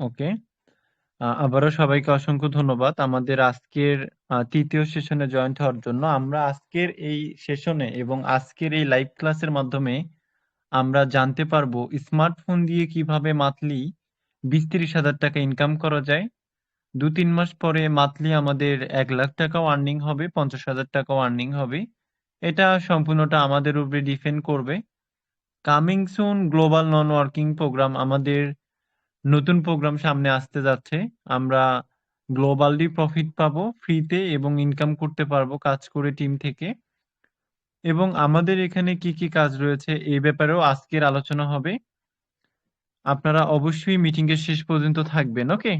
ওকে। আবারও সবাইকে অসংখ্য ধন্যবাদ। আমাদের আজকের ৩য় সেশনে জয়েন্ট হওয়ার জন্য। আমরা আজকের এই সেশনে এবং আজকের এই লাইভ ক্লাসের মাধ্যমে আমরা জানতে পারব স্মার্টফোন দিয়ে কীভাবে মান্থলি ২০-৩০ টাকা ইনকাম করা যায়। ২-৩ মাস পরে মান্থলি আমাদের এক লাখ টাকাও আর্নিং হবে, ৳৫০,০০০ টাকাও আর্নিং হবে। এটা সম্পূর্ণটা আমাদের উপরে ডিপেন্ড করবে। Coming soon global non working program আমাদের নতুন প্রোগ্রাম সামনে আসতে যাচ্ছে। আমরা গ্লোবালি প্রফিট পাবো ফ্রিতে এবং ইনকাম করতে পারব কাজ করে টিম থেকে। এবং আমাদের এখানে কি, কি কাজ রয়েছে এই ব্যাপারেও আজকের আলোচনা হবে। আপনারা অবশ্যই মিটিং এর শেষ পর্যন্ত থাকবেন, ওকে?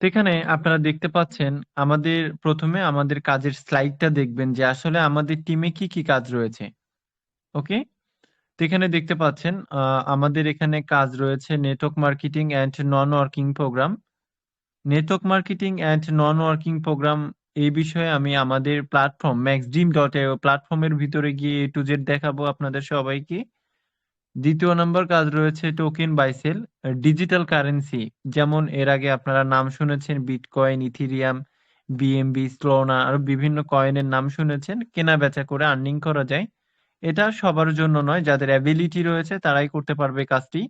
তো এখানে আপনারা দেখতে পাচ্ছেন আমাদের প্রথমে আমাদের কাজের স্লাইডটা দেখবেন যে আসলে আমাদের টিমে কি, কি কাজ রয়েছে। ওকে? এখানে দেখতে পাচ্ছেন আ আমাদের এখানে কাজ রয়েছে network marketing and non working program. Network marketing and non working program এই বিষয়ে আমি আমাদের প্ল্যাটফর্ম maxdream.io প্ল্যাটফর্মের ভিতরে গিয়ে A to Z দেখাবো আপনাদের সবাইকে। দ্বিতীয় নম্বর কাজ রয়েছে টোকেন বাইসেল ডিজিটাল কারেন্সি যেমন এর আগে আপনারা নাম শুনেছেন বিটকয়েন, ইথিরিয়াম বিএমবি, সোলানা আরও বিভিন্ন কয়েনের নাম শুনেছেন। কেনা-বেচা করে আর্নিং করা যায়। এটা সবার জন্য নয়, যাদের অ্যাবিলিটি রয়েছে তারাই করতে পারবে কাজটি।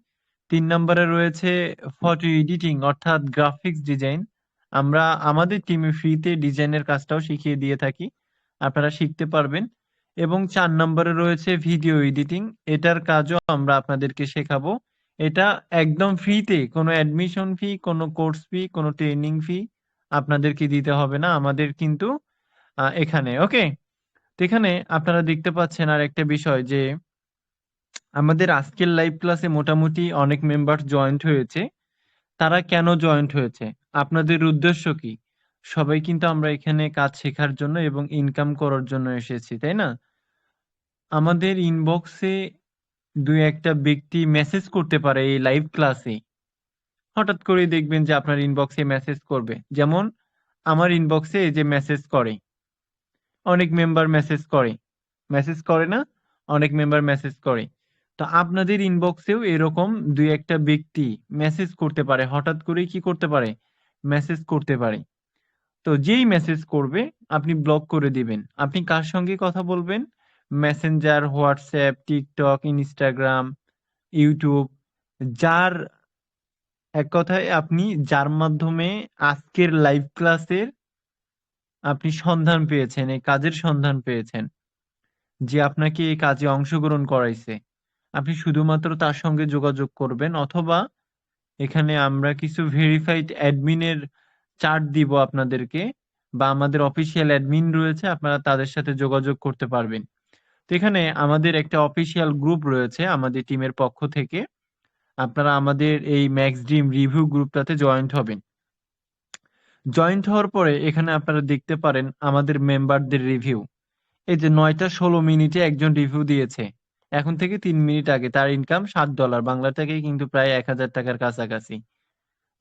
তিন নম্বরে রয়েছে ফটো এডিটিং অর্থাৎ গ্রাফিক্স ডিজাইন। আমরা আমাদের টিমে ফ্রিতে ডিজাইনের কাজটাও শিখিয়ে দিয়ে থাকি। আপনারা শিখতে পারবেন। এবং চার নম্বরে রয়েছে ভিডিও এডিটিং। এটার কাজও আমরা আপনাদেরকে শেখাবো। এটা একদম ফ্রিতে কোনো অ্যাডমিশন ফি, কোনো কোর্স ফি, কোনো ট্রেনিং ফি আপনাদেরকে দিতে হবে না। আমাদের কিন্তু এখানে, ওকে? এখানে আপনারা দেখতে পাচ্ছেন আর একটা বিষয় যে আমাদের আজকের লাইভ ক্লাসে মোটামুটি অনেক মেম্বার জয়েন্ট হয়েছে। তারা কেন জয়েন্ট হয়েছে? আপনাদের উদ্দেশ্য কি? সবাই কিন্তু আমরা এখানে কাজ শেখার জন্য এবং ইনকাম করার জন্য এসেছি, তাই না? আমাদের ইনবক্সে ২-১ ব্যক্তি মেসেজ করতে পারে এই লাইভ ক্লাসে। হঠাৎ করেই দেখবেন যে আপনার ইনবক্সে মেসেজ করবে। যেমন আমার ইনবক্সে এই যে মেসেজ করে। অনেক মেম্বার মেসেজ করে। মেসেজ করে না? অনেক মেম্বার মেসেজ করে। তো আপনাদের ইনবক্সেও এরকম দুই একটা ব্যক্তি মেসেজ করতে পারে। হঠাৎ করেই কি করতে পারে? মেসেজ করতে পারে। তো যেই মেসেজ করবে আপনি ব্লক করে দিবেন। আপনি কার সঙ্গে কথা বলবেন? Messenger, WhatsApp, TikTok, Instagram, YouTube যার এক কথায় আপনি যার মাধ্যমে আজকের লাইভ ক্লাসের আপনি সন্ধান পেয়েছেন, এই কাজের সন্ধান পেয়েছেন। যে আপনাকে এই কাজে অংশগ্রহণ করাইছে। আপনি শুধুমাত্র তার সঙ্গে যোগাযোগ করবেন অথবা এখানে আমরা কিছু ভেরিফাইড অ্যাডমিনের চার্ট দিব আপনাদেরকে বা আমাদের অফিসিয়াল অ্যাডমিন রয়েছে আপনারা তাদের সাথে যোগাযোগ করতে পারবেন। তো এখানে আমাদের একটা অফিসিয়াল গ্রুপ রয়েছে আমাদের টিমের পক্ষ থেকে। আপনারা আমাদের এই ম্যাক্স ড্রিম রিভিউ গ্রুপটাতে জয়েন্ট হবেন। জয়েন্ট হওয়ার পরে এখানে আপনারা দেখতে পারেন আমাদের মেম্বারদের রিভিউ। এই যে ৯টা ১৬ মিনিটে একজন রিভিউ দিয়েছে। এখন থেকে তিন মিনিট আগে তার ইনকাম $৭ বাংলা টাকায় কিন্তু প্রায় এক হাজার টাকার কাছাকাছি।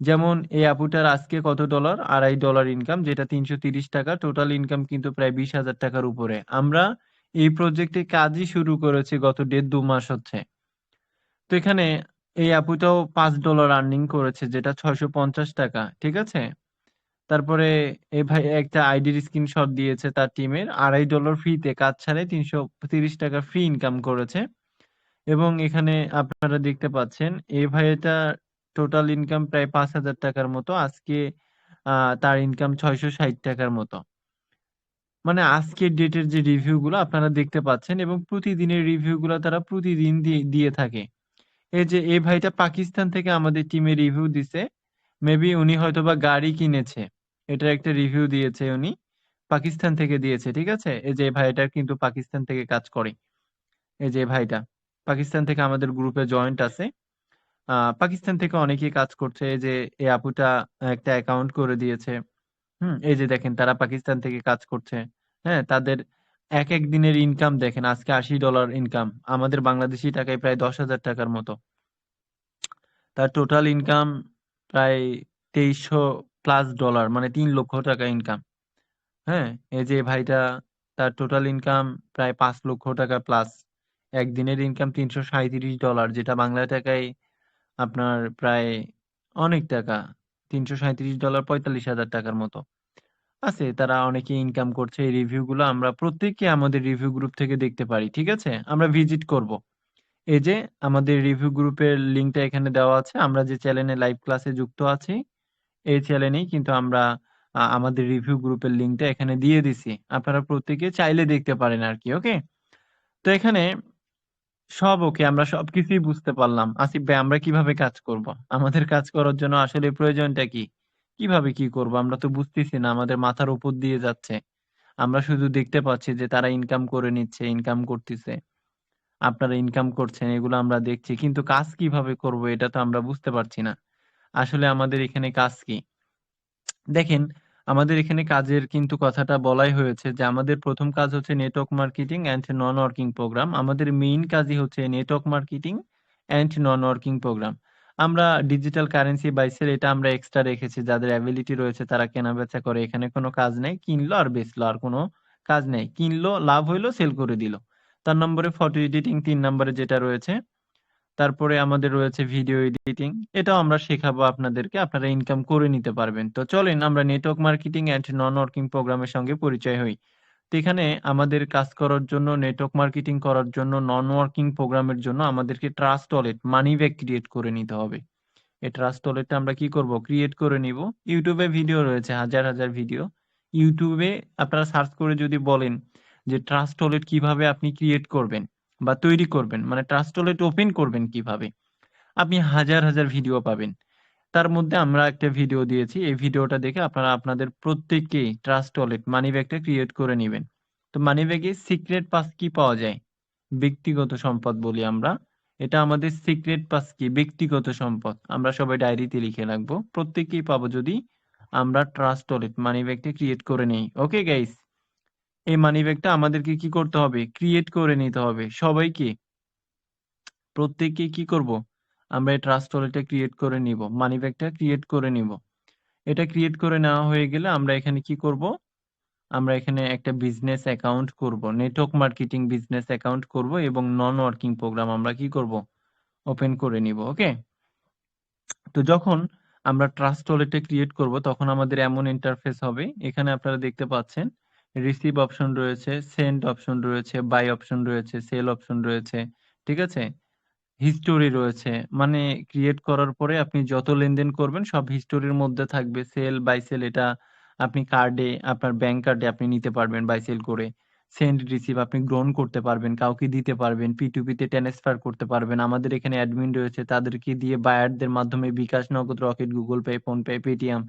যেমন এই আপুটার আজকে কত ডলার? $২.৫ ইনকাম যেটা ৳৩৩০ টাকা। টোটাল ইনকাম কিন্তু প্রায় বিশ হাজার টাকার উপরে। আমরা এই প্রজেক্টে কাজই শুরু করেছি গত দেড় দু মাস হচ্ছে। তো এখানে এই আপুটাও পাঁচ ডলার আর্নিং করেছে, যেটা ৳৬৫০ টাকা। ঠিক আছে? তারপরে এই ভাই একটা আইডির স্ক্রিনশট দিয়েছে তার টিমের $২.৫ ফ্রিতে কাজ ছাড়াই ৳৩৩০ টাকা ফ্রি ইনকাম করেছে। এবং এখানে আপনারা দেখতে পাচ্ছেন এই ভাইটা টোটাল ইনকাম প্রায় ৳৫,০০০ টাকার মতো। আজকে তার ইনকাম ৳৬৬০ টাকার মতো। মানে আজকের ডেটের যে রিভিউ গুলো আপনারা দেখতে পাচ্ছেন এবং প্রতিদিনের রিভিউ গুলা তারা প্রতিদিন দিয়ে থাকে। এই যে এই ভাইটা পাকিস্তান থেকে আমাদের টিমে রিভিউ দিছে। মেবি উনি হয়তোবা গাড়ি কিনেছে। এটার একটা রিভিউ দিয়েছে উনি। পাকিস্তান থেকে দিয়েছে। ঠিক আছে? এই যে ভাইটা কিন্তু পাকিস্তান থেকে কাজ করে। এই যে ভাইটা। পাকিস্তান থেকে আমাদের গ্রুপে জয়েন্ট আছে। পাকিস্তান থেকে অনেকেই কাজ করছে। এই যে এই আপুটা একটা অ্যাকাউন্ট করে দিয়েছে। হুম? এই যে দেখেন, তারা পাকিস্তান থেকে কাজ করছে। হ্যাঁ? তাদের এক এক দিনের ইনকাম দেখেন, আজকে $৮০ ইনকাম। আমাদের বাংলাদেশী টাকায় প্রায় দশ হাজার টাকার মতো। তার টোটাল ইনকাম প্রায় $২৩০০+ মানে তিন লক্ষ টাকা ইনকাম। হ্যাঁ? এই যে ভাইটা তার টোটাল ইনকাম প্রায় পাঁচ লক্ষ টাকা প্লাস। একদিনের ইনকাম $৩৩৭ যেটা বাংলা টাকায় আপনার প্রায় অনেক টাকা। ৩৩৭ ডলার ৪৫,০০০ টাকার মতো। আছে তারা অনেকে ইনকাম করছে। এই রিভিউ গুলো আমরা প্রত্যেকে আমাদের রিভিউ গ্রুপ থেকে দেখতে পারি। ঠিক আছে? আমরা ভিজিট করব। এই যে আমাদের রিভিউ গ্রুপের লিঙ্কটা এখানে দেওয়া আছে। আমরা যে চ্যানেলে লাইভ ক্লাসে যুক্ত আছি, এই চ্যানেলেই কিন্তু আমরা আমাদের রিভিউ গ্রুপের লিংকটা এখানে দিয়ে দিছি। আপনারা প্রত্যেকে চাইলে দেখতে পারেন আরকি। ওকে? তো এখানে সব ওকে আমরা সবকিছুই বুঝতে পারলাম। আসিফ ভাই আমরা কীভাবে কাজ করব? আমাদের কাজ করার জন্য আসলে প্রয়োজনটা কি? কীভাবে কি করব? আমরা তো বুঝতেছি না। আমাদের মাথার উপর দিয়ে যাচ্ছে। আমরা শুধু দেখতে পাচ্ছি যে তারা ইনকাম করে নিচ্ছে, ইনকাম করতেছে। আপনারা ইনকাম করছেন এগুলো আমরা দেখছি। কিন্তু কাজ কীভাবে করব এটা তো আমরা বুঝতে পারছি না। আসলে আমাদের এখানে কাজ কি? দেখেন আমাদের এখানে কাজের কিন্তু কথাটা বলাই হয়েছে যে আমাদের প্রথম কাজ হচ্ছে network marketing and non working program. আমাদের মেইন কাজই হচ্ছে network marketing and non working program. আমরা ডিজিটাল কারেন্সি বাইসেল এটা আমরা এক্সট্রা রেখেছি। যাদের অ্যাবিলিটি রয়েছে তারা কেনাবেচা করে। এখানে কোনো কাজ নেই। কিনলো আর বেচলো আর কোনো কাজ নেই। কিনলো, লাভ হইল, সেল করে দিল। তার নম্বরে ফটো এডিটিং, তিন নম্বরে যেটা রয়েছে। তারপরে আমাদের রয়েছে ভিডিও এডিটিং। এটাও আমরা শেখাবো আপনাদেরকে। আপনারা ইনকাম করে নিতে পারবেন। তো চলেন আমরা network marketing and non working প্রোগ্রামের সঙ্গে পরিচয় হই। তো এখানে আমাদের কাজ করার জন্য নেটওয়ার্ক মার্কেটিং করার জন্য নন ওয়ার্কিং প্রোগ্রামের জন্য আমাদেরকে Trust Wallet, money bag create করে নিতে হবে। এই ট্রাস্ট ওয়ালেটটা আমরা কি করব? ক্রিয়েট করে নিব। ইউটিউবে ভিডিও রয়েছে হাজার, হাজার ভিডিও। ইউটিউবে আপনারা সার্চ করে যদি বলেন যে ট্রাস্ট ওয়ালেট কীভাবে আপনি ক্রিয়েট করবেন বা তৈরি করবেন মানে ট্রাস্ট ওয়ালেট ওপেন করবেন কীভাবে? আপনি হাজার, হাজার ভিডিও পাবেন। তার মধ্যে আমরা একটা ভিডিও দিয়েছি। এই ভিডিওটা দেখে আপনারা আপনাদের প্রত্যেককেই ট্রাস্ট ওয়ালেট মানি ব্যাগটা ক্রিয়েট করে নেবেন তো মানি ব্যাগে সিক্রেট পাস কি পাওয়া যায়? ব্যক্তিগত সম্পদ বলি আমরা। এটা আমাদের সিক্রেট পাস কি? ব্যক্তিগত সম্পদ। আমরা সবাই ডায়েরিতে লিখে রাখব। প্রত্যেকেই পাবো যদি আমরা ট্রাস্ট ওয়ালেট মানি ব্যাগটা ক্রিয়েট করে নেই। Okay guys? এই মানি ব্যাগটা আমাদেরকে কি করতে হবে? ক্রিয়েট করে নিতে হবে। সবাইকে প্রত্যেককে কি করব? আমরা এই ট্রাস্ট ওয়ালেটটা ক্রিয়েট করে নিব। মানি ব্যাগটা ক্রিয়েট করে নিব। এটা ক্রিয়েট করে নেওয়া হয়ে গেলে আমরা এখানে কি করব? আমরা এখানে একটা বিজনেস অ্যাকাউন্ট করব। নেটওয়ার্ক মার্কেটিং বিজনেস অ্যাকাউন্ট করব এবং নন ওয়ার্কিং প্রোগ্রাম আমরা কি করব? ওপেন করে নিব। ওকে? তো যখন আমরা ট্রাস্ট ওয়ালেটটা ক্রিয়েট করব, তখন আমাদের এমন ইন্টারফেস হবে। এখানে আপনারা দেখতে পাচ্ছেন রিসিভ অপশন রয়েছে, সেন্ড অপশন রয়েছে, বাই অপশন রয়েছে, সেল অপশন রয়েছে। ঠিক আছে? হিস্টোরি রয়েছে। মানে ক্রিয়েট করার পরে আপনি যত লেনদেন করবেন সব হিস্টোরির মধ্যে থাকবে। সেল, বাই সেল এটা আপনি কার্ডে আপনার ব্যাংক কার্ডে আপনি নিতে পারবেন বাই সেল করে। সেন্ড, রিসিভ আপনি গ্রহণ করতে পারবেন, কাউকে দিতে পারবেন, P2P তে ট্রান্সফার করতে পারবেন। আমাদের এখানে অ্যাডমিন রয়েছে তাদেরকে দিয়ে বায়ারদের মাধ্যমে bKash, Nagad, Rocket, Google Pay, PhonePe, Paytm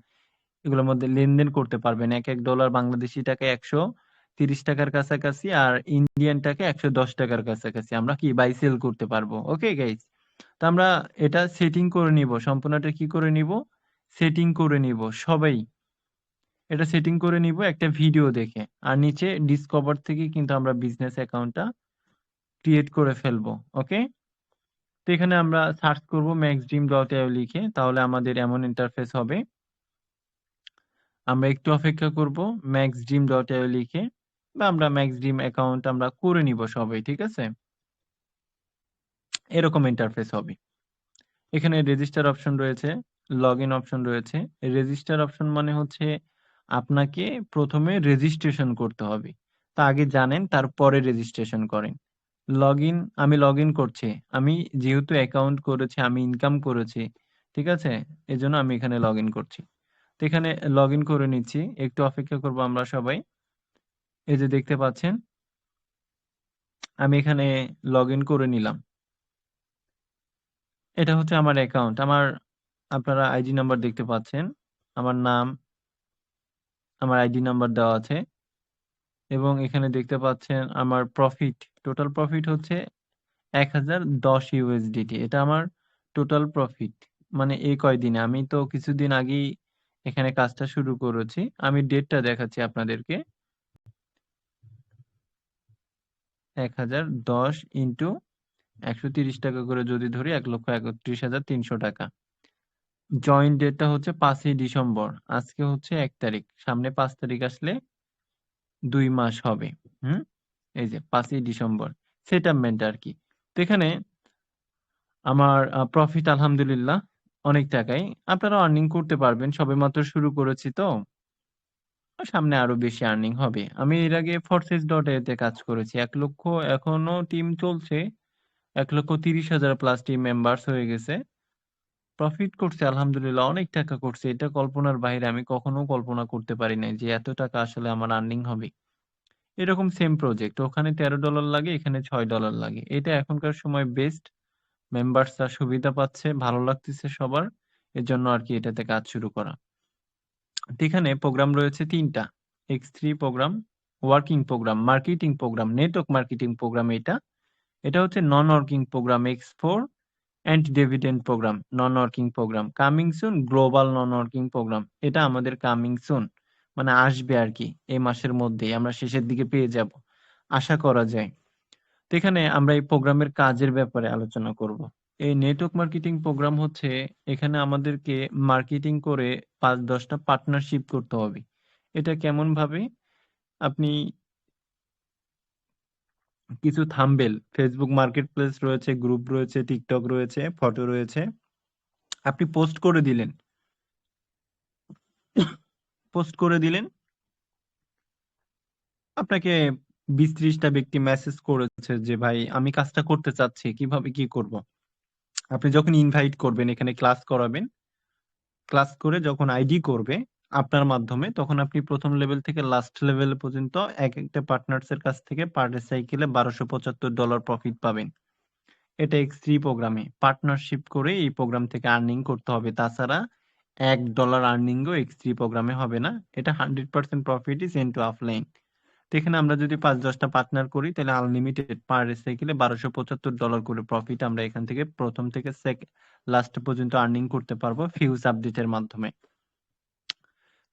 এগুলোর মধ্যে লেনদেন করতে পারবেন। এক, এক ডলার বাংলাদেশী টাকায় ৳১৩০ টাকার কাছাকাছি আর ইন্ডিয়ান টাকা একশো দশ টাকার কাছাকাছি। আমরা কি বাই সেল করতে পারব। Okay guys? তো আমরা এটা সেটিং করে নিব। সম্পূর্ণটা কি করে নিব? সেটিং করে নিব সবাই। এটা সেটিং করে নিব একটা ভিডিও দেখে। আর নিচে ডিসকভার থেকে কিন্তু আমরা বিজনেস অ্যাকাউন্টটা ক্রিয়েট করে ফেলব। ওকে? তো এখানে আমরা সার্চ করব maxdream.io লিখে তাহলে আমাদের এমন ইন্টারফেস হবে। আমরা একটু অপেক্ষা করব maxdream.io লিখে বা আমরা maxdream অ্যাকাউন্ট আমরা করে নিব সবাই। ঠিক আছে? এরকম ইন্টারফেস হবে। এখানে রেজিস্টার অপশন রয়েছে, লগ ইন অপশন রয়েছে। রেজিস্টার অপশন মানে হচ্ছে আপনাকে প্রথমে রেজিস্ট্রেশন করতে হবে। তা আগে জানেন তারপরে রেজিস্ট্রেশন করেন। লগইন আমি লগ ইন করছি। আমি যেহেতু অ্যাকাউন্ট করেছি, আমি ইনকাম করেছি। ঠিক আছে? এজন্য আমি এখানে লগইন করছি। তো এখানে লগইন করে নিচ্ছি। একটু অপেক্ষা করব আমরা সবাই। এই যে দেখতে পাচ্ছেন আমি এখানে লগইন করে নিলাম। এটা হচ্ছে আমার অ্যাকাউন্ট। আমার আপনারা আইডি নাম্বার দেখতে পাচ্ছেন। আমার নাম আমার আইডি নাম্বার দেওয়া আছে। এবং এখানে দেখতে পাচ্ছেন আমার প্রফিট, টোটাল প্রফিট হচ্ছে $১,০১০ এটা আমার টোটাল প্রফিট। মানে এই কয়দিনে। আমি তো কিছুদিন আগেই এখানে কাজটা শুরু করেছি। আমি ডেটটা দেখাচ্ছি আপনাদেরকে। ১,০১০ ইন্টু ৳১৩০ করে যদি ধরি ৳১,৩১,৩০০ টাকা। জয়েন্ট ডেটটা হচ্ছে পাঁচই ডিসেম্বর। আজকে হচ্ছে এক তারিখ। সামনে পাঁচ তারিখ আসলে দুই মাস হবে। হুম? এই যে পাঁচই ডিসেম্বর। সেটেলমেন্ট আরকি। তো এখানে আমার প্রফিট আলহামদুলিল্লাহ অনেক টাকাই। আপনারা আর্নিং করতে পারবেন। সবেমাত্র শুরু করেছি তো। সামনে আরও বেশি আর্নিং হবে। আমি এর আগে Forces.ai তে কাজ করেছি। ১,০০,০০০ এখনও টিম চলছে। ১,৩০,০০০ প্লাস টিম মেম্বারস হয়ে গেছে। প্রফিট করছে আলহামদুলিল্লাহ অনেক টাকা করছে। এটা কল্পনার বাইরে। আমি কখনো কল্পনা করতে পারি নাই যে এত টাকা আসলে আমার আর্নিং হবে। এরকম সেম প্রজেক্ট ওখানে $১৩ লাগে, এখানে $৬ লাগে। এটা এখনকার সময় বেস্ট। মেম্বার্সরা সুবিধা পাচ্ছে, ভালো লাগতেছে সবার। এর জন্য আর কি এটাতে কাজ শুরু করা। এখানে প্রোগ্রাম রয়েছে ৩ টা। X3 program, working program, marketing program, network marketing program এটা। এটা হচ্ছে non working program X4 and dividend program, non working program. Coming soon global non working program. এটা আমাদের কামিং সুন। মানে আসবে আর কি এই মাসের মধ্যেই আমরা শেষের দিকে পেয়ে যাব। আশা করা যায়। তো এখানে আমরা এই প্রোগ্রামের কাজের ব্যাপারে আলোচনা করব। এই নেটওয়ার্ক মার্কেটিং প্রোগ্রাম হচ্ছে এখানে আমাদেরকে মার্কেটিং করে পাঁচ দশটা পার্টনারশিপ করতে হবে। এটা কেমন ভাবে আপনি কিছু থাম্বনেল, Facebook মার্কেটপ্লেস রয়েছে, গ্রুপ রয়েছে, টিকটক রয়েছে, ফটো রয়েছে। আপনি পোস্ট করে দিলেন। পোস্ট করে দিলেন। আপনাকে ২০-৩০ টা ব্যক্তি মেসেজ করেছে যে, ভাই, আমি কাজটা করতে চাচ্ছি। কীভাবে কি করব? আপনি যখন ইনভাইট করবেন, এখানে ক্লাস করাবেন। ক্লাস করে যখন আইডি করবে, আপনার মাধ্যমে, তখন আপনি প্রথম লেভেল থেকে লাস্ট লেভেল পর্যন্ত একেকটা পার্টনার্স এর কাছ থেকে পার সাইকেলে $১২৭৫ প্রফিট পাবেন। এটা X3 প্রোগ্রামে। পার্টনারশিপ করে এই প্রোগ্রাম থেকে আর্নিং করতে হবে। তাছাড়া এক ডলার আর্নিং ও X3 প্রোগ্রামে হবে না। এটা 100% profit is end to offline. তো এখানে আমরা যদি পাঁচ দশটা পার্টনার করি তাহলে আনলিমিটেড পার ডে সাইকেলে $১২৭৫ করে প্রফিট আমরা এখান থেকে প্রথম থেকে লাস্ট পর্যন্ত আর্নিং করতে পারব ফিউজ আপডেটের মাধ্যমে।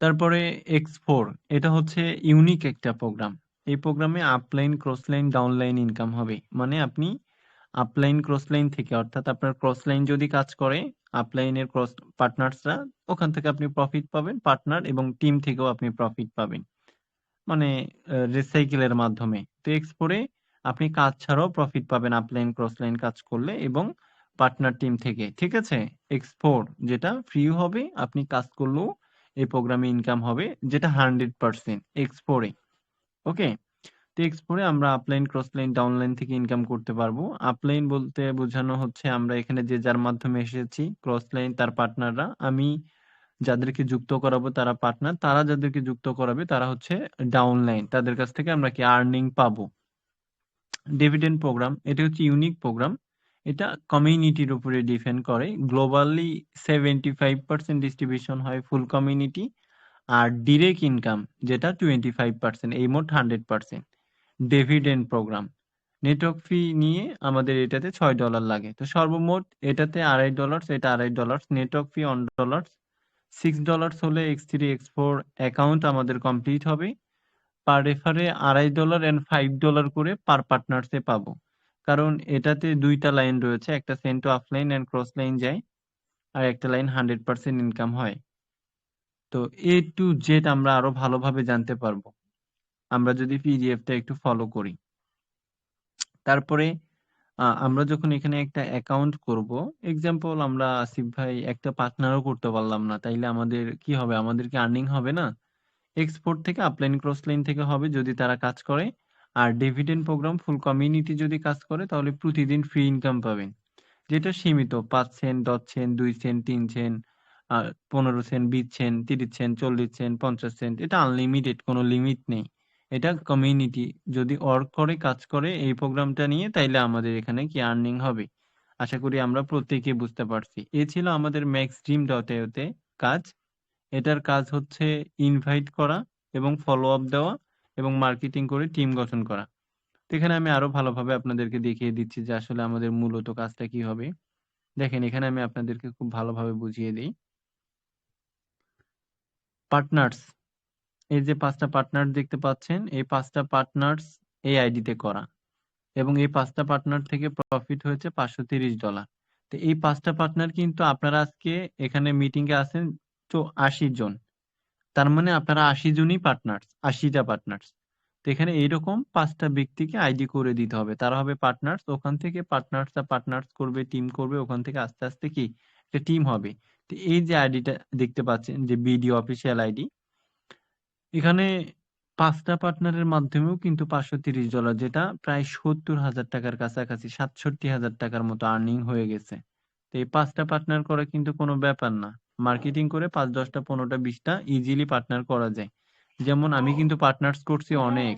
তারপরে X4 এটা হচ্ছে ইউনিক একটা প্রোগ্রাম। এই প্রোগ্রামে আপলাইন, ক্রসলাইন, ডাউনলাইন ইনকাম হবে। মানে আপনি আপলাইন, ক্রসলাইন থেকে অর্থাৎ আপনার ক্রসলাইন যদি কাজ করে আপলাইনের ক্রস পার্টনার্সরা ওখান থেকে আপনি প্রফিট পাবেন পার্টনার এবং টিম থেকেও আপনি প্রফিট পাবেন। মানে রিসাইকেলের মাধ্যমে। তো এক্সপোরে আপনি কাজ ছাড়াও প্রফিট পাবেন আপলাইন, ক্রসলাইন কাজ করলে এবং পার্টনার টিম থেকে। ঠিক আছে? X4 যেটা ফ্রি হবে আপনি কাজ করলেও এই প্রোগ্রামে ইনকাম হবে যেটা হান্ড্রেড পার্সেন্ট এক্সপোরে ওকে? তো এক্সপোরে আমরা আপলাইন, ক্রসলাইন, ডাউনলাইন থেকে ইনকাম করতে পারব। আপলাইন বলতে বোঝানো হচ্ছে আমরা এখানে যে যার মাধ্যমে এসেছি, ক্রসলাইন তার পার্টনাররা। আমি যাদেরকে যুক্ত করাবো তারা পার্টনার, তারা যাদেরকে যুক্ত করাবে তারা হচ্ছে ডাউনলাইন। তাদের কাছ থেকে আমরা কি আর্নিং পাবো। ডিভিডেন্ড প্রোগ্রাম এটা হচ্ছে ইউনিক প্রোগ্রাম। এটা কমিউনিটির উপরে ডিপেন্ড করে। গ্লোবালি 75% ডিস্ট্রিবিউশন হয় ফুল কমিউনিটি। আর ডিরেক্ট ইনকাম যেটা 25% এই মোট 100%। Dividend programme. নেটওয়ার্ক ফি নিয়ে আমাদের এটাতে ছয় ডলার লাগে। তো সর্বমোট এটাতে $২.৫ এটা $২.৫ নেটওয়ার্ক ফি অন ডলার্স। $6 হলে X3, X4 অ্যাকাউন্ট আমাদের কমপ্লিট হবে। পার রেফারে আড়াই ডলার অ্যান্ড ফাইভ ডলার করে পার পার্টনার্সে পাবো। কারণ এটাতে দুইটা লাইন রয়েছে। একটা send to offline and crossline যায়। আর একটা লাইন 100% ইনকাম হয়। তো এ টু জেড আমরা আরও ভালোভাবে জানতে পারব। আমরা যদি পিডিএফটা একটু ফলো করি। তারপরে আমরা যখন এখানে একটা অ্যাকাউন্ট করব, এক্সাম্পল আমরা আসিফ ভাই একটা পার্টনারও করতে পারলাম না। তাইলে আমাদের কি হবে? আমাদের কি আর্নিং হবে না? এক্সপোর্ট থেকে আপলাইন, ক্রসলাইন থেকে হবে যদি তারা কাজ করে। আর ডিভিডেন্ড প্রোগ্রাম ফুল কমিউনিটি যদি কাজ করে তাহলে প্রতিদিন ফ্রি ইনকাম পাবেন। যেটা সীমিত ৫ সেন্ট, ১০ সেন্ট, ২ সেন্ট, ৩ সেন্ট, আ ১৫ cent, ২০ cent, ৩০ cent, ৪০ cent, ৫০ cent. এটা আনলিমিটেড কোনো লিমিট নেই। এটা কমিউনিটি যদি ওয়ার্ক করে, কাজ করে এই প্রোগ্রামটা নিয়ে তাইলে আমাদের এখানে কি আর্নিং হবে। আশা করি আমরা প্রত্যেকে বুঝতে পারছি। এ ছিল আমাদের maxdream.io তে কাজ। এটার কাজ হচ্ছে ইনভাইট করা এবং ফলো আপ দেওয়া এবং মার্কেটিং করে টিম গঠন করা। তো এখানে আমি আরও ভালোভাবে আপনাদেরকে দেখিয়ে দিচ্ছি যে আসলে আমাদের মূলত কাজটা কি হবে। দেখেন এখানে আমি আপনাদেরকে খুব ভালোভাবে বুঝিয়ে দিই পার্টনার্স এই যে পাঁচটা পার্টনার দেখতে পাচ্ছেন, এই ৫ টা পার্টনার্স এই আইডিতে করা। এবং এই পাঁচটা পার্টনার থেকে প্রফিট হয়েছে $৫৩০ তো এই পাঁচটা পার্টনার কিন্তু আপনারা আজকে এখানে মিটিং এ আছেন তো ৮০ জন। তার মানে আপনারা ৮০ জনই পার্টনার্স, ৮০ টা পার্টনার্স। তো এখানে এইরকম পাঁচটা ব্যক্তিকে আইডি করে দিতে হবে। তারা হবে পার্টনার্স। ওখান থেকে পার্টনার্সরা পার্টনার্স করবে, টিম করবে। ওখান থেকে আস্তে, আস্তে কি একটা টিম হবে তো এই যে আইডিটা দেখতে পাচ্ছেন যে বিডি অফিসিয়াল আইডি এখানে পাঁচটা পার্টনারের মাধ্যমেও কিন্তু পাঁচশো তিরিশ ডলার, যেটা প্রায় সত্তর হাজার টাকার কাছাকাছি, সাতষট্টি হাজার টাকার মতো আর্নিং হয়ে গেছে। তো এই পাঁচটা পার্টনার করা কিন্তু কোনো ব্যাপার না। মার্কেটিং করে পাঁচ, দশটা, পনেরোটা, বিশটা ইজিলি পার্টনার করা যায়। যেমন আমি কিন্তু পার্টনার্স করছি অনেক।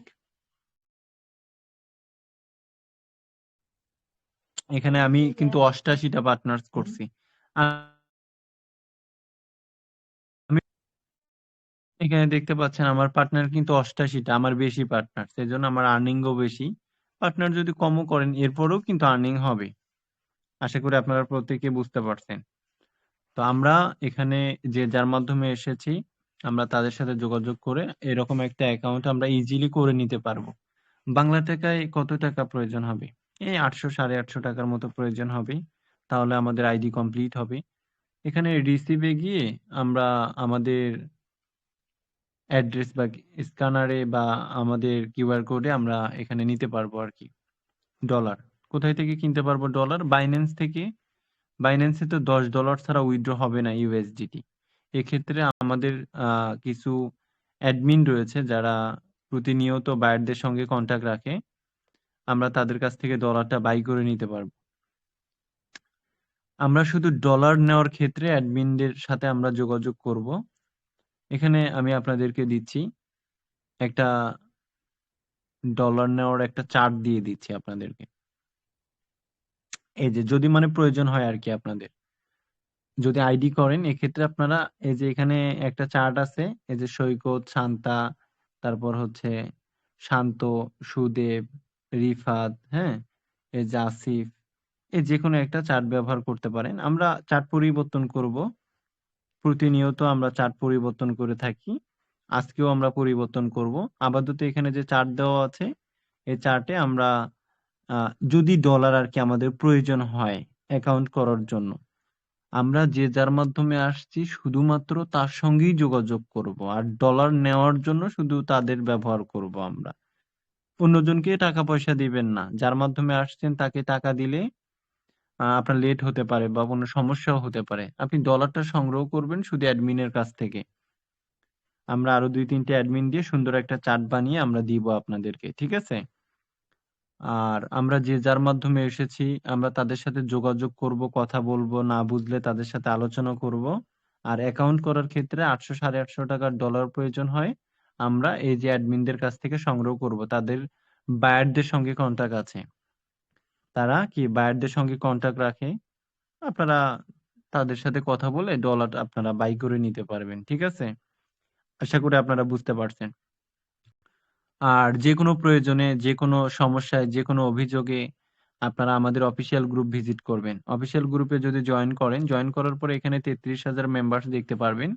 এখানে আমি কিন্তু অষ্টাশিটা পার্টনার্স করছি। এখানে দেখতে পাচ্ছেন আমার পার্টনার কিন্তু অষ্টাশিটা, আমার বেশি পার্টনার সেই জন্য আমার আর্নিংও বেশি। পার্টনার যদি কমও করেন, এরপরেও কিন্তু আর্নিং হবে। আশা করি আপনারা প্রত্যেকে বুঝতে পারছেন। তো আমরা এখানে যে যার মাধ্যমে এসেছি, আমরা তাদের সাথে যোগাযোগ করে এরকম একটা অ্যাকাউন্ট আমরা ইজিলি করে নিতে পারব। বাংলা টাকায় কত টাকা প্রয়োজন হবে? এই আটশো, সাড়ে আটশো টাকার মতো প্রয়োজন হবে। তাহলে আমাদের আইডি কমপ্লিট হবে। এখানে রিসিভে গিয়ে আমরা আমাদের অ্যাড্রেস বা স্ক্যানারে বা আমাদের কিউআর কোডে আমরা এখানে নিতে পারব আর কি ডলার কোথায় থেকে কিনতে পারব ডলার বাইন্যান্স থেকে। বাইন্যান্সে তো দশ ডলার ছাড়া উইথড্র হবে না ইউএসডিটি এক্ষেত্রে আমাদের কিছু অ্যাডমিন রয়েছে যারা প্রতিনিয়ত বায়ারদের সঙ্গে কন্ট্যাক্ট রাখে। আমরা তাদের কাছ থেকে ডলারটা বাই করে নিতে পারব। আমরা শুধু ডলার নেওয়ার ক্ষেত্রে অ্যাডমিনদের সাথে আমরা যোগাযোগ করব। এখানে আমি আপনাদেরকে দিচ্ছি একটা ডলার নেওয়ার একটা চার্ট দিয়ে দিচ্ছি আপনাদেরকে। এই যে যদি মানে প্রয়োজন হয় আর কি আপনাদের। যদি আইডি করেন, এক্ষেত্রে আপনারা এই যে এখানে একটা চার্ট আছে, এই যে সৈকত, শান্তা, তারপর হচ্ছে শান্ত, সুদেব, রিফাত হ্যাঁ? এই যে আসিফ, এই যে কোনো একটা চার্ট ব্যবহার করতে পারেন। আমরা চার্ট পরিবর্তন করব। প্রতিনিয়ত আমরা চার্ট পরিবর্তন করে থাকি। আজকেও আমরা পরিবর্তন করব। আপাতত এখানে যে চার্ট দেওয়া আছে, এই চার্টে আমরা যদি ডলার আর কি আমাদের প্রয়োজন হয় অ্যাকাউন্ট করার জন্য, আমরা যে যার মাধ্যমে আসছি শুধুমাত্র তার সঙ্গেই যোগাযোগ করব আর ডলার নেওয়ার জন্য শুধু তাদের ব্যবহার করব আমরা। অন্যজনকে টাকা পয়সা দিবেন না। যার মাধ্যমে আসছেন তাকে টাকা দিলে আপনার লেট হতে পারে বা কোনো সমস্যাও হতে পারে। আপনি ডলারটা সংগ্রহ করবেন শুধু অ্যাডমিনের কাছ থেকে। আমরা আরও দুই, তিনটে অ্যাডমিন দিয়ে সুন্দর একটা চার্ট বানিয়ে আমরা দিব আপনাদেরকে, ঠিক আছে? আর আমরা যে যার মাধ্যমে এসেছি, আমরা তাদের সাথে যোগাযোগ করব, কথা বলব, না বুঝলে তাদের সাথে আলোচনা করব। আর অ্যাকাউন্ট করার ক্ষেত্রে আটশো, সাড়ে আটশো টাকার ডলার প্রয়োজন হয়। আমরা এই যে অ্যাডমিনদের কাছ থেকে সংগ্রহ করব, তাদের বায়ারদের সঙ্গে কন্টাক্ট আছে। তারা কি বায়ারদের সঙ্গে কন্টাক্ট রাখে? আপনারা তাদের সাথে কথা বলে ডলার আপনারা বাই করে নিতে পারবেন, ঠিক আছে? আশা করি আপনারা বুঝতে পারছেন। আর যে কোনো প্রয়োজনে, যে কোনো সমস্যায়, যে কোনো অভিযোগে আপনারা আমাদের অফিসিয়াল গ্রুপ ভিজিট করবেন। অফিসিয়াল গ্রুপে যদি জয়েন করেন জয়েন করার পরে এখানে তেত্রিশ হাজার মেম্বার্স দেখতে পারবেন।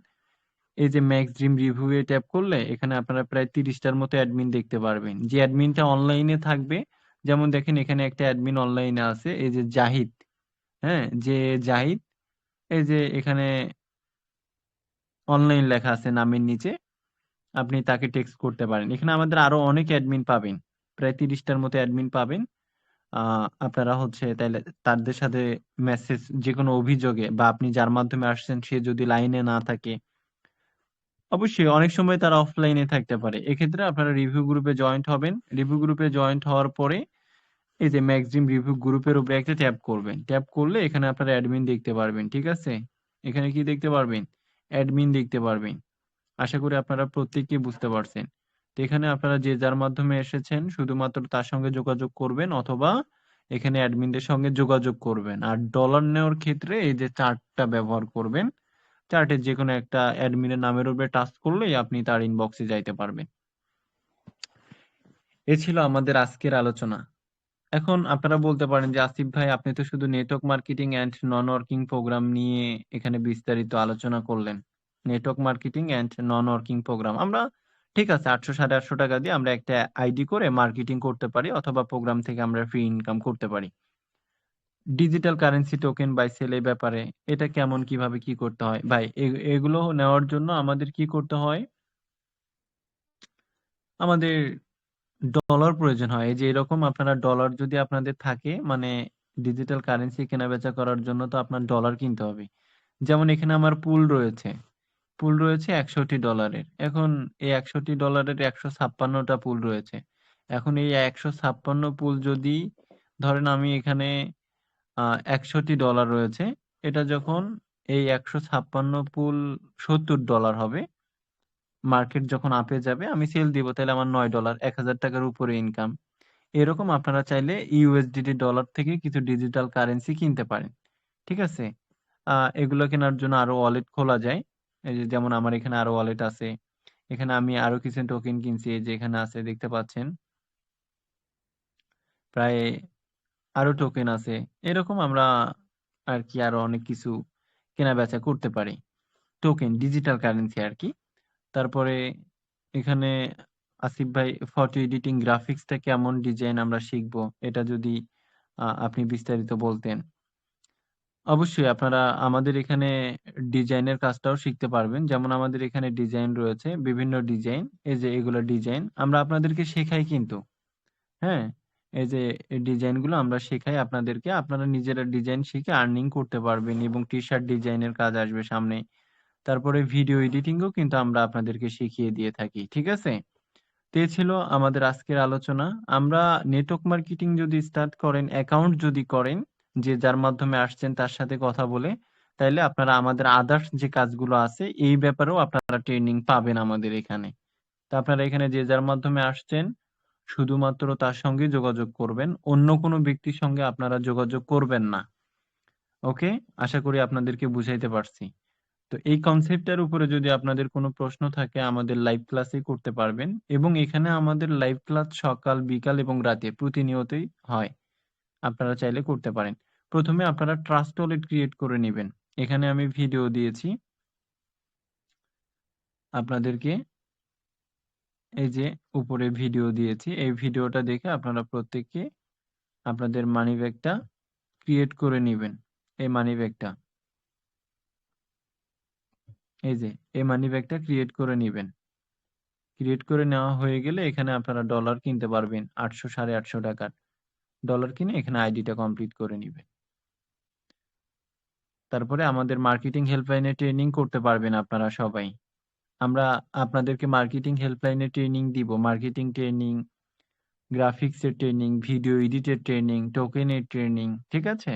এই যে ম্যাক্স ড্রিম রিভিউ এ ট্যাপ করলে এখানে আপনারা প্রায় তিরিশটার মতো অ্যাডমিন দেখতে পারবেন। যে অ্যাডমিনটা অনলাইনে থাকবে যেমন দেখেন এখানে একটা অ্যাডমিন অনলাইনে আছে, এই যে জাহিদ হ্যাঁ? যে জাহিদ, এই যে এখানে অনলাইন লেখা আছে নামের নিচে, আপনি তাকে টেক্সট করতে পারেন। এখানে আমাদের আরও অনেক অ্যাডমিন পাবেন, প্রায় তিরিশটার মতো অ্যাডমিন পাবেন। আপনারা হচ্ছে তাহলে তাদের সাথে মেসেজ যে কোনো অভিযোগে বা আপনি যার মাধ্যমে আসছেন, সে যদি লাইনে না থাকে অবশ্যই অনেক সময় তারা অফলাইনে থাকতে পারে। এক্ষেত্রে আপনারা রিভিউ গ্রুপে জয়েন্ট হবেন। রিভিউ গ্রুপে জয়েন্ট হওয়ার পরে এই যে ম্যাক্সিম রিভিউ গ্রুপের উপরে একটা ট্যাপ করবেন। ট্যাপ করলে এখানে আপনারা অ্যাডমিন দেখতে পারবেন, ঠিক আছে? এখানে কি দেখতে পারবেন? অ্যাডমিন দেখতে পারবেন। আশা করি আপনারা প্রত্যেকেই বুঝতে পারছেন। তো এখানে আপনারা যে যার মাধ্যমে এসেছেন, শুধুমাত্র তার সঙ্গে যোগাযোগ করবেন অথবা এখানে অ্যাডমিনদের সঙ্গে যোগাযোগ করবেন। আর ডলার নেওয়ার ক্ষেত্রে এই যে চার্টটা ব্যবহার করবেন চার্টের যে কোনো একটা অ্যাডমিনের নামের উপরে টাচ করলেই আপনি তার ইনবক্সে যাইতে পারবেন। এ ছিল আমাদের আজকের আলোচনা। এখন আপনারা বলতে পারেন যে, আসিফ ভাই, আপনি তো শুধু network marketing and non working program নিয়ে এখানে বিস্তারিত আলোচনা করলেন। Network marketing and non working program আমরা, ঠিক আছে, আটশো সাড়ে আটশো টাকা দিয়ে আমরা একটা আইডি করে মার্কেটিং করতে পারি, অথবা প্রোগ্রাম থেকে আমরা ফ্রি ইনকাম করতে পারি। Digital currency token buy sell এই ব্যাপারে, এটা কেমন, কীভাবে, কি করতে হয় ভাই এগুলো নেওয়ার জন্য আমাদের কি করতে হয় আমাদের ডলার প্রয়োজন হয় যে এরকম আপনারা ডলার যদি আপনাদের থাকে মানে ডিজিটাল কারেন্সি কেনা বেচা করার জন্য তো আপনার ডলার কিনতে হবে যেমন এখানে আমার পুল রয়েছে। পুল রয়েছে ৬১ ডলারের। এখন এই ৬১ ডলারের একশো ছাপ্পান্নটা পুল রয়েছে। এখন এই ১৫৬ পুল যদি, ধরেন আমি এখানে ৬১ ডলার রয়েছে। এটা যখন এই ১৫৬ পুল ৭০ ডলার হবে। মার্কেট যখন আপে যাবে, আমি সেল দিব, তাহলে আমার নয় ডলার, এক হাজার টাকার উপরে ইনকাম। এরকম আপনারা চাইলে ইউএসডিটি ডলার থেকে কিছু ডিজিটাল কারেন্সি কিনতে পারেন। ঠিক আছে? এগুলো কেনার জন্য আরও ওয়ালেট খোলা যায়। এই যে যেমন আমার এখানে আরও ওয়ালেট আছে। এখানে আমি আরও কিছু টোকেন কিনছি, এই যে এখানে আছে, দেখতে পাচ্ছেন। প্রায় আরও টোকেন আছে। এরকম আমরা আর কি আরও অনেক কিছু কেনাবেচা করতে পারি। টোকেন ডিজিটাল কারেন্সি আর কি তারপরে এখানে আসিফ ভাই ফটো এডিটিং গ্রাফিক্সটা কেমন ডিজাইন আমরা শিখব এটা যদি আপনি বিস্তারিত বলতেন। অবশ্যই আপনারা আমাদের এখানে ডিজাইনের কাজটাও শিখতে পারবেন। যেমন আমাদের এখানে ডিজাইন রয়েছে, বিভিন্ন ডিজাইন। এই যে এগুলো ডিজাইন। আমরা আপনাদেরকে শেখাই কিন্তু। হ্যাঁ? এই যে ডিজাইনগুলো আমরা শেখাই আপনাদেরকে। আপনারা নিজেরা ডিজাইন শিখে আর্নিং করতে পারবেন এবং টি-শার্ট ডিজাইনের কাজ আসবে সামনে। তারপরে ভিডিও এডিটিংও কিন্তু আমরা আপনাদেরকে শিখিয়ে দিয়ে থাকি। ঠিক আছে? তো ছিল আমাদের আজকের আলোচনা। আমরা নেটওয়ার্ক মার্কেটিং যদি স্টার্ট করেন, অ্যাকাউন্ট যদি করেন, যে যার মাধ্যমে আসছেন তার সাথে কথা বলে, তাইলে আপনারা আমাদের আদার্স যে কাজগুলো আছে এই ব্যাপারেও আপনারা ট্রেনিং পাবেন আমাদের এখানে। তো আপনারা এখানে যে যার মাধ্যমে আসছেন, শুধুমাত্র তার সঙ্গে যোগাযোগ করবেন। অন্য কোনো ব্যক্তির সঙ্গে আপনারা যোগাযোগ করবেন না। ওকে? আশা করি আপনাদেরকে বুঝাইতে পারছি। তো এই কনসেপ্টটার উপরে যদি আপনাদের কোনো প্রশ্ন থাকে আমাদের লাইভ ক্লাসেই করতে পারবেন এবং এখানে আমাদের লাইভ ক্লাস সকাল, বিকাল এবং রাতে প্রতিনিয়তই হয়। আপনারা চাইলে করতে পারেন। প্রথমে আপনারা ট্রাস্ট ওয়ালেট ক্রিয়েট করে নেবেন এখানে আমি ভিডিও দিয়েছি। আপনাদেরকে এই যে উপরে ভিডিও দিয়েছি। এই ভিডিওটা দেখে আপনারা প্রত্যেকে আপনাদের মানি ব্যাগটা ক্রিয়েট করে নিবেন। এই মানি ব্যাগটা। এই যে, এই মানি ব্যাগটা ক্রিয়েট করে নিবেন। ক্রিয়েট করে নেওয়া হয়ে গেলে এখানে আপনারা ডলার কিনতে পারবেন ৮০০ ৮৫০ টাকার। ডলার কিনে এখানে আইডিটা কমপ্লিট করে নেবেন তারপরে আমাদের মার্কেটিং হেল্পলাইনে ট্রেনিং করতে পারবেন আপনারা সবাই। আমরা আপনাদেরকে মার্কেটিং হেল্পলাইনে ট্রেনিং দিব। মার্কেটিং ট্রেনিং, গ্রাফিক্সের ট্রেনিং, ভিডিও এডিটের ট্রেনিং, টোকেনের ট্রেনিং। ঠিক আছে?